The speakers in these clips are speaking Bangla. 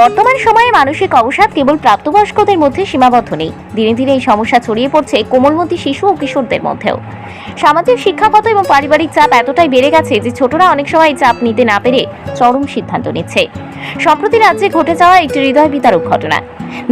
বর্তমান সময়ে মানসিক অবসাদ কেবল প্রাপ্তবয়স্কদের মধ্যে সীমাবদ্ধ নেই। ধীরে ধীরে এই সমস্যা ছড়িয়ে পড়ছে কোমলমতি শিশু ও কিশোরদের মধ্যেও। সামাজিক শিক্ষাগত এবং পারিবারিক চাপ এতটাই বেড়ে গেছে যে ছোটরা অনেক সময় চাপ নিতে না পেরে চরম সিদ্ধান্ত নিচ্ছে। সম্প্রতি রাজ্যে ঘটে যাওয়া একটি হৃদয় বিতারক ঘটনা,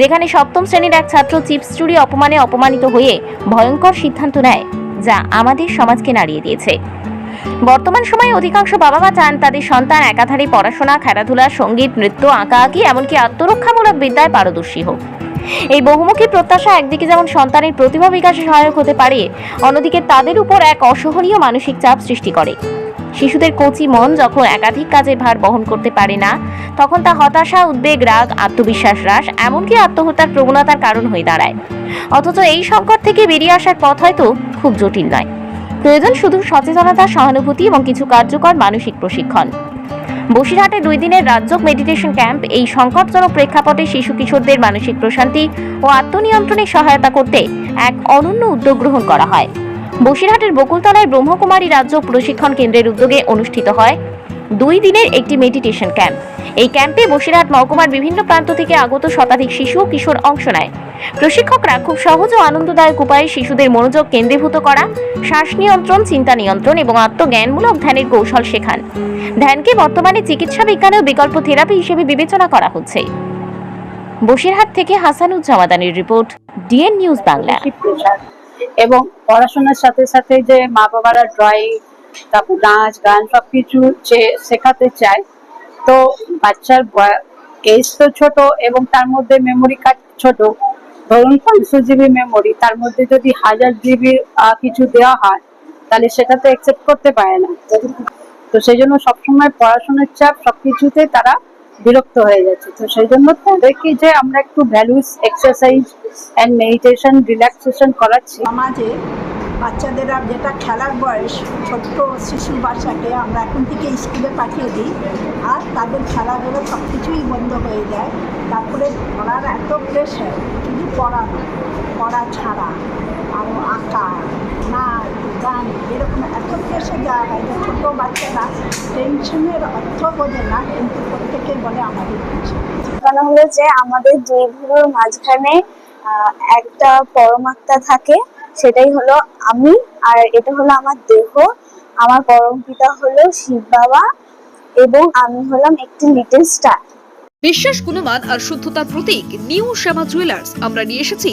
যেখানে সপ্তম শ্রেণির এক ছাত্র চিপস চুরি অপমানে অপমানিত হয়ে ভয়ঙ্কর সিদ্ধান্ত নেয়, যা আমাদের সমাজকে নাড়িয়ে দিয়েছে। বর্তমান অধিকাংশ বাবা মা চান তাদের সন্তান একাধারে পড়াশোনা, খেলাধুলা, সংগীত, নৃত্য, আঁকা আঁকি, এমনকি আত্মরক্ষামূলক বিদ্যায় পারদর্শী হোক। এই বহুমুখী প্রত্যাশা একদিকে যেমন সন্তানের প্রতিভা বিকাশে সহায়ক হতে পারে, অন্যদিকে তাদের উপর এক অসহনীয় মানসিক চাপ সৃষ্টি করে। শিশুদের কচি মন যখন একাধিক কাজের ভার বহন করতে পারে না, তখন তা হতাশা, উদ্বেগ, রাগ, আত্মবিশ্বাস হ্রাস, এমনকি আত্মহত্যার প্রবণতার কারণ হয়ে দাঁড়ায়। অথচ এই সংকট থেকে বেরিয়ে আসার পথ হয়তো খুব জটিল নয়। প্রয়োজন শুধু সচেতনতা, সহানুভূতি এবং কিছু কার্যকর মানসিক প্রশিক্ষণ। বসিরহাটে দুই দিনের রাজ্যক মেডিটেশন ক্যাম্প, এই সংকটজনক প্রেক্ষাপটে শিশু কিশোরদের মানসিক প্রশান্তি ও আত্মনিয়ন্ত্রণে সহায়তা করতে এক অনন্য উদ্যোগ গ্রহণ করা হয়। বসিরহাটের বকুলতলায় ব্রহ্মকুমারী রাজ্য প্রশিক্ষণ কেন্দ্রের উদ্যোগে অনুষ্ঠিত হয় দুই দিনের একটি মেডিটেশন ক্যাম্প। এই ক্যাম্পে বসিরহাট মহকুমার বিভিন্ন প্রান্ত থেকে আগত শতাধিক শিশু কিশোর অংশ নেয়। প্রশিক্ষকরা খুব সহজ ও আনন্দদায়ক উপায়ে শিশুদের মনোযোগ কেন্দ্রীভূত করা, শ্বাস নিয়ন্ত্রণ, চিন্তা নিয়ন্ত্রণ এবং আত্মজ্ঞানমূলক ধ্যানের কৌশল শেখান। ধ্যানকে বর্তমানে চিকিৎসা বিজ্ঞানেও বিকল্প থেরাপি হিসেবে বিবেচনা করা হচ্ছে। বসিরহাট থেকে হাসানুজ্জামাদানির report, D N news Bangla. এবং পড়াশোনার সাথে সাথে যে মা বাবারা ড্রয়িং, তারপর নাচ, গান, সবকিছু যে শেখাতে চায় তো বাচ্চার এজ তো ছোট এবং তার মধ্যে মেমোরি কার্ড ছোট। ধরুন পাঁচশো জিবি মেমোরি তার মধ্যে যদি হাজার জিবি কিছু দেওয়া হয়, তাহলে সেটা তো অ্যাকসেপ্ট করতে পারে না। তো সেই জন্য সবসময় পড়াশোনার চাপ সবকিছুতে তারা বিরক্ত হয়ে যাচ্ছে। তো সেই জন্য তাদেরকে যে আমরা একটু values exercise and meditation relaxation করাচ্ছি। সমাজে বাচ্চাদের আর যেটা খেলার বয়স, ছোট্ট শিশু বাচ্চাকে আমরা এখন থেকে স্কুলে পাঠিয়ে দিই। আর তাদের খেলাধুলো সব কিছুই বন্ধ হয়ে যায়। তারপরে পড়ার এত প্রেশার শুধু পড়া পড়া ছাড়া আরও আঁকা নাচ গান এরকম এত প্রেশার দেওয়া হয় যে ছোটো বাচ্চারা টেনশনের অর্থ বোঝে না কিন্তু প্রত্যেকে বলে আমাদের কারণ হলো যে আমাদের দুই ভুরুর মাঝখানে একটা পরমাত্মা থাকে সেটাই হলো আমি আর এটা হলো আমার দেহ। আমার পরম পিতা হলো শিব বাবা এবং আমি হলাম একটি লিটল স্টার বিশ্বাস গুণমান আর শুদ্ধতার প্রতীক নিউ শ্যামা জুয়েলার্স আমরা নিয়ে এসেছি।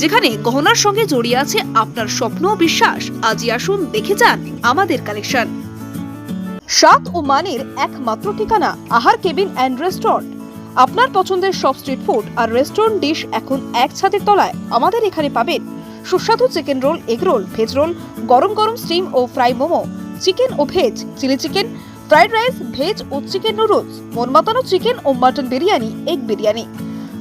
যেখানে গহনার সঙ্গে জড়িয়ে আছে আপনার স্বপ্ন ও বিশ্বাস। আজই আসুন দেখে যান আমাদের কালেকশন। স্বাদ ও মানের একমাত্র ঠিকানা আহার কেবিন অ্যান্ড রেস্টুরেন্ট। আপনার পছন্দের সব স্ট্রিট ফুড আর রেস্টুরেন্ট ডিশ এখন এক ছাদের তলায় আমাদের এখানে পাবেন সুস্বাদু chicken roll, egg roll, veg roll, গরম গরম স্টিম ও ফ্রাই মোমো, চিকেন ও veg, chilli chicken, fried rice, veg ও চিকেন নুডলস মন মাতানো চিকেন ও মাটন বিরিয়ানি, এগ বিরিয়ানি।